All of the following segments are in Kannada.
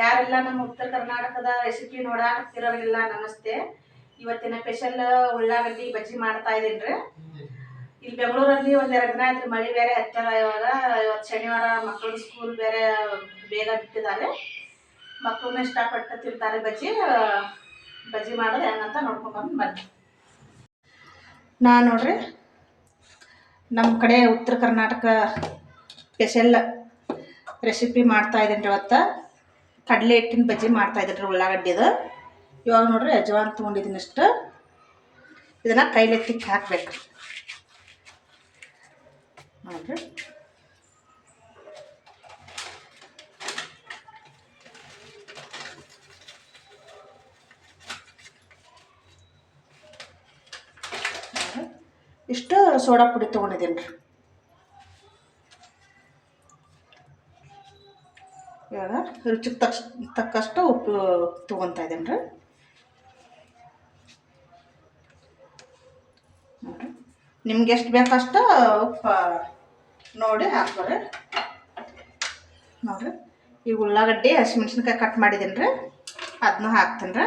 ಯಾರೆಲ್ಲ, ನಮ್ಮ ಉತ್ತರ ಕರ್ನಾಟಕದ ರೆಸಿಪಿ ನೋಡಾಕತ್ತಿರೋರಿಗೆಲ್ಲ ನಮಸ್ತೆ. ಇವತ್ತಿನ ಸ್ಪೆಷಲ್ ಉಳ್ಳಾಗಡ್ಡಿ ಬಜ್ಜಿ ಮಾಡ್ತಾ ಇದ್ದೀನಿ ಇಲ್ಲಿ ಬೆಂಗಳೂರಲ್ಲಿ ಒಂದೆರಡು ದಿನ ಆಯ್ತು ಮಳೆ ಬೇರೆ ಹತ್ತದ ಇವಾಗ. ಇವತ್ತು ಶನಿವಾರ ಮಕ್ಕಳು ಸ್ಕೂಲ್ ಬೇರೆ ಬೇಗ ಬಿಟ್ಟಿದ್ದಾರೆ. ಮಕ್ಕಳನ್ನ ಇಷ್ಟಪಟ್ಟು ತಿಂತಾರೆ ಬಜ್ಜಿ. ಬಜ್ಜಿ ಮಾಡೋದು ಹೆಂಗಂತ ನೋಡ್ಕೊಂಡ್ಬಂದು ಬನ್ನಿ. ನಾನು ನೋಡ್ರಿ ನಮ್ಮ ಕಡೆ ಉತ್ತರ ಕರ್ನಾಟಕ ಸ್ಪೆಷಲ್ ರೆಸಿಪಿ ಮಾಡ್ತಾ ಇದ್ದೀನಿ ಇವತ್ತು. ಕಡಲೆ ಹಿಟ್ಟಿನ ಬಜ್ಜಿ ಮಾಡ್ತಾ ಇದ್ದೀನಿ ರೀ ಉಳ್ಳಾಗಡ್ಡಿದು. ಇವಾಗ ನೋಡ್ರಿ ಅಜ್ವಾನ್ ತೊಗೊಂಡಿದ್ದೀನಿ ಅಷ್ಟು. ಇದನ್ನು ಕೈಲಿ ತಿಕ್ಕಿ ಹಾಕ್ಬೇಕು. ನೋಡ್ರಿ. ಇಷ್ಟು ಸೋಡಾ ಪುಡಿ ತೊಗೊಂಡಿದ್ದೀನಿ ರೀ. ರುಚಿಗೆ ತಕ್ಷ ತಕ್ಕಷ್ಟು ಉಪ್ಪು ತೊಗೊತಾ ಇದ್ದೇನೆ ರೀ. ನಿಮ್ಗೆ ಎಷ್ಟು ಬೇಕಷ್ಟು ಉಪ್ಪು ನೋಡಿ ಹಾಕೋರಿ ನೋಡಿರಿ. ಈ ಉಳ್ಳಾಗಡ್ಡಿ ಹಸಿಮೆಣ್ಸಿನ್ಕಾಯಿ ಕಟ್ ಮಾಡಿದ್ದೀನಿ ರೀ. ಅದನ್ನೂ ಹಾಕ್ತೀನಿ ರೀ.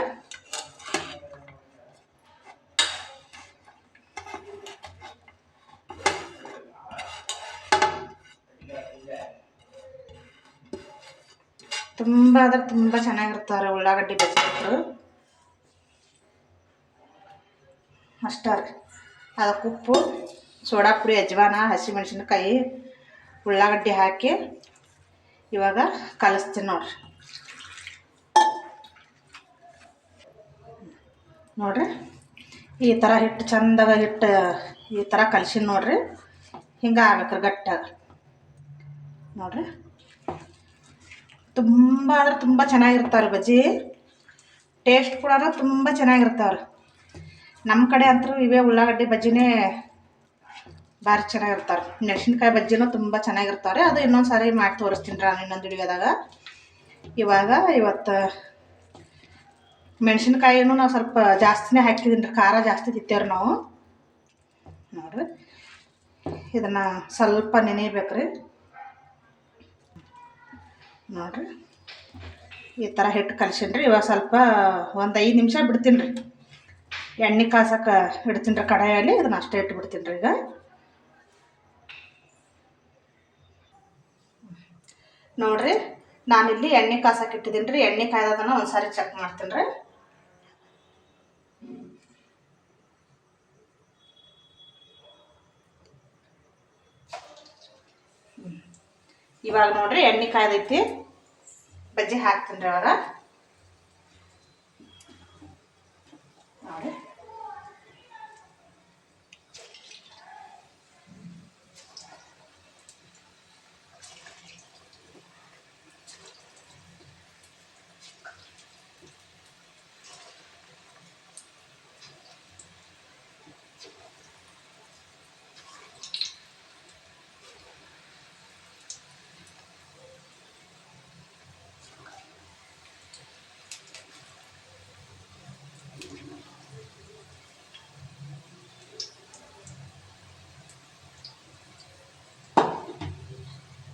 ತುಂಬ ಅಂದ್ರೆ ತುಂಬ ಚೆನ್ನಾಗಿರ್ತಾರೆ ಉಳ್ಳಾಗಡ್ಡಿ ಬಜ್ಜಿಗಳು ಅಷ್ಟೇ ರೀ. ಅದಕ್ಕೆ ಉಪ್ಪು, ಸೋಡಾ ಪುಡಿ, ಅಜ್ವಾನ, ಹಸಿಮೆಣ್ಸಿನ್ಕಾಯಿ, ಉಳ್ಳಾಗಡ್ಡಿ ಹಾಕಿ ಇವಾಗ ಕಲಿಸ್ತೀನಿ ನೋಡ್ರಿ. ನೋಡ್ರಿ, ಈ ಥರ ಹಿಟ್ಟು ಚಂದಾಗ ಹಿಟ್ಟು ಈ ಥರ ಕಲ್ಸಿನ ನೋಡ್ರಿ, ಹಿಂಗೆ ಆಗ್ಬೇಕ್ರಿ ಗಟ್ಟಾಗ. ನೋಡ್ರಿ. ತುಂಬ ಅಂದ್ರೆ ತುಂಬ ಚೆನ್ನಾಗಿರ್ತಾವೆ ಬಜ್ಜಿ. ಟೇಸ್ಟ್ ಕೂಡ ತುಂಬ ಚೆನ್ನಾಗಿರ್ತಾವೆ ನಮ್ಮ ಕಡೆ ಅಂತೂ ಇವೇ ಉಳ್ಳಾಗಡ್ಡಿ ಬಜ್ಜಿನೇ ಭಾರಿ ಚೆನ್ನಾಗಿರ್ತಾರೆ ಮೆಣಸಿನ್ಕಾಯಿ ಬಜ್ಜಿನೂ ತುಂಬ ಚೆನ್ನಾಗಿರ್ತಾರೆ ಅದು ಇನ್ನೊಂದು ಸಾರಿ ಮಾಡಿ ತೋರಿಸ್ತೀನಿ ನಾನು ಇನ್ನೊಂದು ಹಿಡಿಯೋದಾಗ ಇವಾಗ ಇವತ್ತು ಮೆಣಸಿನ್ಕಾಯಿನೂ ನಾವು ಸ್ವಲ್ಪ ಜಾಸ್ತಿನೇ ಹಾಕಿದ್ದೀನಿ ರೀ ಖಾರ ಜಾಸ್ತಿ ತಿತ್ತೇವ್ರಿ ನಾವು. ನೋಡಿರಿ. ಇದನ್ನು ಸ್ವಲ್ಪ ನೆನೆಯಬೇಕು ರೀ ನೋಡಿರಿ. ಈ ಥರ ಹಿಟ್ಟು ಕಲ್ಸೀನಿ ರೀ ಇವಾಗ ಸ್ವಲ್ಪ ಒಂದು ಐದು ನಿಮಿಷ ಬಿಡ್ತೀನಿ ರೀ ಎಣ್ಣೆ ಕಾಸಕ್ಕೆ ಇಡ್ತೀನಿ ರೀ ಕಡಾಯಲ್ಲಿ ಇದನ್ನ ಅಷ್ಟೇ ಇಟ್ಟು ಬಿಡ್ತೀನಿ ರೀ ಈಗ. ನೋಡಿರಿ, ನಾನಿಲ್ಲಿ ಎಣ್ಣೆ ಕಾಸಕ್ಕೆ ಇಟ್ಟಿದ್ದೀನಿ ರೀ ಎಣ್ಣೆ ಕಾಯ್ದದನ್ನು ಒಂದು ಸಾರಿ ಚೆಕ್ ಮಾಡ್ತೀನಿ ರೀ ಇವಾಗ ನೋಡ್ರಿ ಎಣ್ಣೆ ಕಾಯ್ದೈತಿ. ಬಜ್ಜಿ ಹಾಕ್ತೀನಿ ರೀ ಅವಾಗ ನೋಡಿ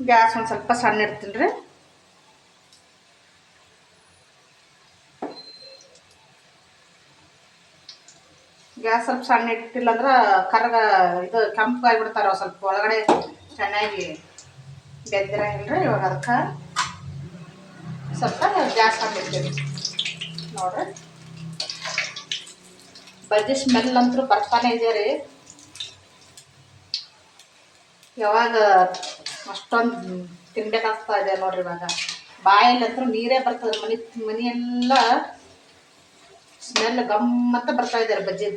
ಗ್ಯಾಸ್ ಒಂದು ಸ್ವಲ್ಪ ಸಣ್ಣ ಇಡ್ತೀನಿ ರೀ. ಗ್ಯಾಸ್ ಸ್ವಲ್ಪ ಸಣ್ಣ ಇಟ್ಟಿಲ್ಲ ಅಂದ್ರೆ ಕರ್ಗ ಇದು ಕೆಂಪಾಗಿಬಿಡ್ತಾರ ಸ್ವಲ್ಪ ಒಳಗಡೆ ಚೆನ್ನಾಗಿ ಬೆಂದಿರಂಗಿಲ್ಲ ಇವಾಗ ಅದಕ್ಕೆ ಸ್ವಲ್ಪ ಗ್ಯಾಸ್ ಹಾಕಿರ್ತೀವಿ ನೋಡ್ರಿ. ಬಜ್ಜಿ ಸ್ಮೆಲ್ ಅಂತೂ ಬರ್ತಾನೆ ಇದೆ ರೀ. ಯಾವಾಗ ಅಷ್ಟೊಂದು ತಿನ್ಬೇಕಾಗ್ತಾ ಇದೆ ನೋಡ್ರಿ ಇವಾಗ. ಬಾಯಲ್ಲಿ ಹತ್ರ ನೀರೇ ಬರ್ತದೆ. ಮನೆ, ಮನೆಯೆಲ್ಲ ಸ್ಮೆಲ್ ಗಮ್ಮತ್ತ ಬರ್ತಾ ಇದ್ದಾರೆ ಬಜ್ಜಿ.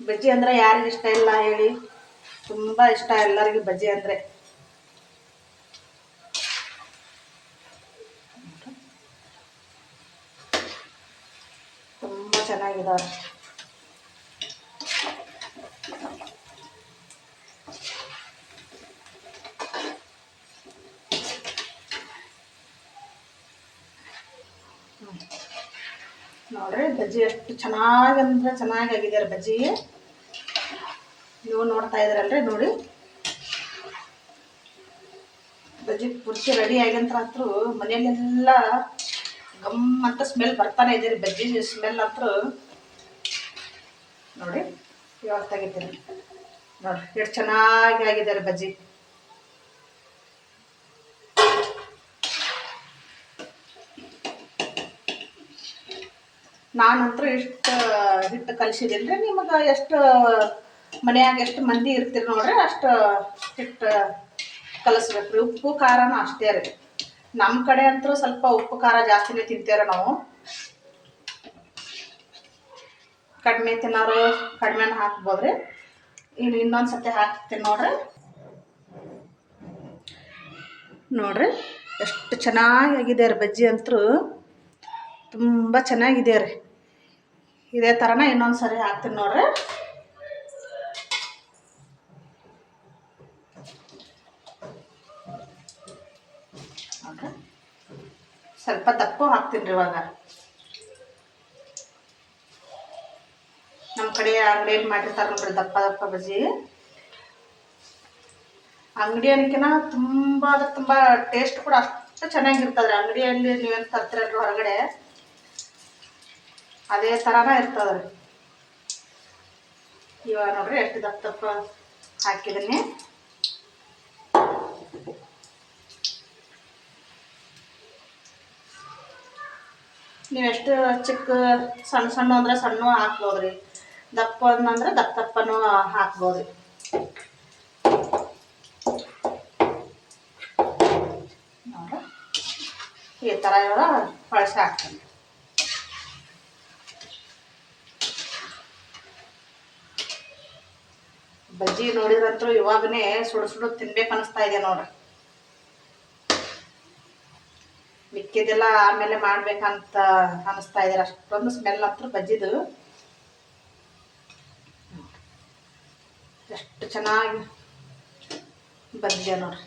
ಬಜ್ಜಿ ಅಂದ್ರೆ ಯಾರಿಗೂ ಇಷ್ಟ ಇಲ್ಲ ಹೇಳಿ. ತುಂಬಾ ಇಷ್ಟ ಎಲ್ಲರಿಗೂ ಬಜ್ಜಿ ಅಂದ್ರೆ. ತುಂಬಾ ಚೆನ್ನಾಗಿದಾವೆ. ನೋಡ್ರಿ, ಬಜ್ಜಿ ಎಷ್ಟು ಚೆನ್ನಾಗಿ ಅಂದ್ರೆ ಚೆನ್ನಾಗಿ ಆಗಿದ್ದಾರೆ ಬಜ್ಜಿ. ನೀವು ನೋಡ್ತಾ ಇದ್ದೀರಲ್ರಿ, ನೋಡಿ. ಬಜ್ಜಿ ಪುರ್ಸಿ ರೆಡಿ ಆಗ್ಯಂತರ ಅಂತೂ ಮನೆಯಲ್ಲೆಲ್ಲ ಗಮ್ ಅಂತ ಸ್ಮೆಲ್ ಬರ್ತಾನೆ ಇದೆ ಬಜ್ಜಿ ಸ್ಮೆಲ್ ಅಂತೂ ನೋಡಿ ಇವಾಗ ತೆಗಿತೀನಿ ನೋಡ್ರಿ ಎಷ್ಟು ಚೆನ್ನಾಗಿ ಆಗಿದೆ ರೀ ಬಜ್ಜಿ. ನಾನಂತೂ ಇಷ್ಟು ಹಿಟ್ಟು ಕಲಿಸಿದ್ದೀನಿ ರೀ ನಿಮಗೆ ಎಷ್ಟು ಮನ್ಯಾಗ ಎಷ್ಟು ಮಂದಿ ಇರ್ತೀರಿ ನೋಡ್ರಿ, ಅಷ್ಟು ಹಿಟ್ಟು ಕಲಿಸ್ಬೇಕು ರೀ ಉಪ್ಪು, ಖಾರನೂ ಅಷ್ಟೇ ರೀ. ನಮ್ಮ ಕಡೆ ಅಂತೂ ಸ್ವಲ್ಪ ಉಪ್ಪು, ಖಾರ ಜಾಸ್ತಿನೇ ತಿಂತೇವೆ ನಾವು. ಕಡಿಮೆ ತಿನ್ನೋರು ಕಡಿಮೆನ ಹಾಕ್ಬೋದು ರೀ ಇನ್ನು ಇನ್ನೊಂದು ಸತಿ ಹಾಕ್ತೀನಿ ನೋಡ್ರಿ. ನೋಡ್ರಿ, ಎಷ್ಟು ಚೆನ್ನಾಗಿ ಆಗಿದೆ ರೀ ಬಜ್ಜಿ ಅಂತೂ. ತುಂಬ ಚೆನ್ನಾಗಿದೆ ರೀ. ಇದೇ ಥರನ ಇನ್ನೊಂದು ಸರಿ ಹಾಕ್ತೀನಿ ನೋಡ್ರಿ. ಸ್ವಲ್ಪ ತಪ್ಪು ಹಾಕ್ತೀನಿ ರೀ ಇವಾಗ. ನಮ್ಮ ಕಡೆ ಅಂಗಡಿಯಲ್ಲಿ ಮಾಡಿರ್ತಾರೆ ನೋಡ್ರಿ, ದಪ್ಪ ದಪ್ಪ ಬಜ್ಜಿ. ಅಂಗಡಿ ಅನ್ಕಿನ ತುಂಬ ಅಂದ್ರೆ ತುಂಬ ಟೇಸ್ಟ್ ಕೂಡ ಅಷ್ಟು ಚೆನ್ನಾಗಿರ್ತದೆ ಅಂಗಡಿಯಲ್ಲಿ ನೀವೇನು ತರ್ತೀರಲ್ರಿ ಹೊರಗಡೆ? ಅದೇ ಥರನ ಇರ್ತದೆ ಇವಾಗ ನೋಡ್ರಿ ಎಷ್ಟು ದಪ್ಪ ದಪ್ಪ ಹಾಕಿದೀನಿ ನೀವೆಷ್ಟು ಚಿಕ್ಕ ಸಣ್ಣ ಸಣ್ಣ ಅಂದ್ರೆ ಸಣ್ಣ ಹಾಕ್ಬೋದ್ರಿ. ದಪ್ಪ ಅಂದ್ರೆ ದಪ್ಪ ದಪ್ಪನೂ ಹಾಕ್ಬೋದ್ರಿ ಈ ಥರ ಇವಾಗ ಬಳಸಿ ಹಾಕ್ತೀನಿ. ಬಜ್ಜಿ ನೋಡಿದ್ರಂತೂ ಇವಾಗನೇ ಸುಡು ಸುಡು ತಿನ್ಬೇಕು ಅನಿಸ್ತಾ ಇದೆ ನೋಡ್ರಿ. ಮಿಕ್ಕಿದೆಲ್ಲ ಆಮೇಲೆ ಮಾಡ್ಬೇಕಂತ ಅನಿಸ್ತಾ ಇದ್ದಾರೆ ಅಷ್ಟೊಂದು ಸ್ಮೆಲ್ ಹತ್ರ ಬಜ್ಜಿದು. ಎಷ್ಟು ಚೆನ್ನಾಗಿ ಬಂದಿದೆ ನೋಡ್ರಿ.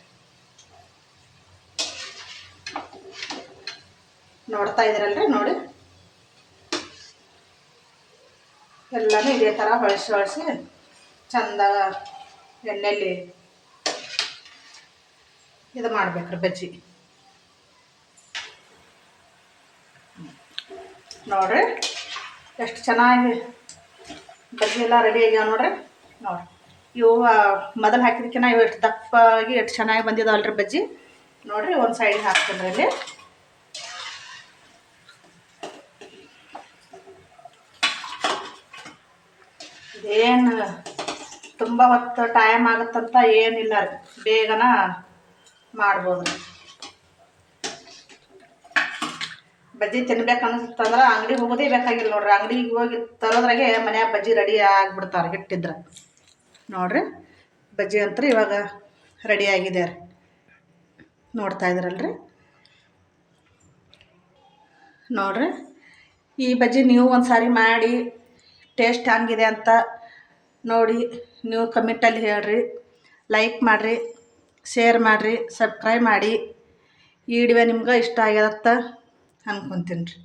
ನೋಡ್ತಾ ಇದ್ದೀರಲ್ರಿ ನೋಡಿ. ಎಲ್ಲನೂ ಇದೇ ಥರ ಹೊಳಿಸಿ ಹೊಳಿಸಿ ಚಂದ ಎಣ್ಣೆಯಲ್ಲಿ ಇದು ಮಾಡ್ಬೇಕ್ರಿ ಬಜ್ಜಿ. ನೋಡ್ರಿ ಎಷ್ಟು ಚೆನ್ನಾಗಿ ಬಜ್ಜಿ ಎಲ್ಲ ರೆಡಿ ಆಗ್ಯಾವ ನೋಡ್ರಿ. ನೋಡ್ರಿ. ಇವು ಮೊದಲು ಹಾಕಿದಕ್ಕಿಂತ ಇವು ಎಷ್ಟು ದಪ್ಪಾಗಿ, ಎಷ್ಟು ಚೆನ್ನಾಗಿ ಬಂದಿದಾವಲ್ರಿ ಬಜ್ಜಿ. ನೋಡ್ರಿ, ಒಂದು ಸೈಡಿಗೆ ಹಾಕ್ತೀನಿ ಇಲ್ಲಿ. ಇದೇನು ತುಂಬ ಹೊತ್ತು ಟೈಮ್ ಆಗುತ್ತಂತ ಏನಿಲ್ಲ ರೀ. ಬೇಗನ ಮಾಡ್ಬೋದು. ಬಜ್ಜಿ ತಿನ್ಬೇಕು ಅನಿಸ್ತಂದ್ರೆ ಅಂಗಡಿಗೆ ಹೋಗೋದೇ ಬೇಕಾಗಿಲ್ಲ ನೋಡ್ರಿ. ಅಂಗಡಿಗೆ ಹೋಗಿ ತರೋದ್ರಾಗೆ ಮನ್ಯಾಗ ಬಜ್ಜಿ ರೆಡಿ ಆಗಿಬಿಡ್ತಾರೆ ಹಿಟ್ಟಿದ್ರೆ. ನೋಡ್ರಿ, ಬಜ್ಜಿ ಅಂತೂ ಇವಾಗ ರೆಡಿ ಆಗಿದೆ ರೀ. ನೋಡ್ತಾ ಇದ್ರಲ್ರಿ. ನೋಡ್ರಿ, ಈ ಬಜ್ಜಿ ನೀವು ಒಂದು ಸಾರಿ ಮಾಡಿ ಟೇಸ್ಟ್ ಹಂಗಿದೆ ಅಂತ ನೋಡಿ, ನೀವು ಕಮೆಂಟಲ್ಲಿ ಹೇಳ್ರಿ. ಲೈಕ್ ಮಾಡಿರಿ ಶೇರ್ ಮಾಡಿರಿ ಸಬ್ಸ್ಕ್ರೈಬ್ ಮಾಡಿ. ಈ ವಿಡಿಯೋ ನಿಮ್ಗೆ ಇಷ್ಟ ಆಗ್ಯದತ್ತ ಅನ್ಕೊತೀನಿ ರೀ.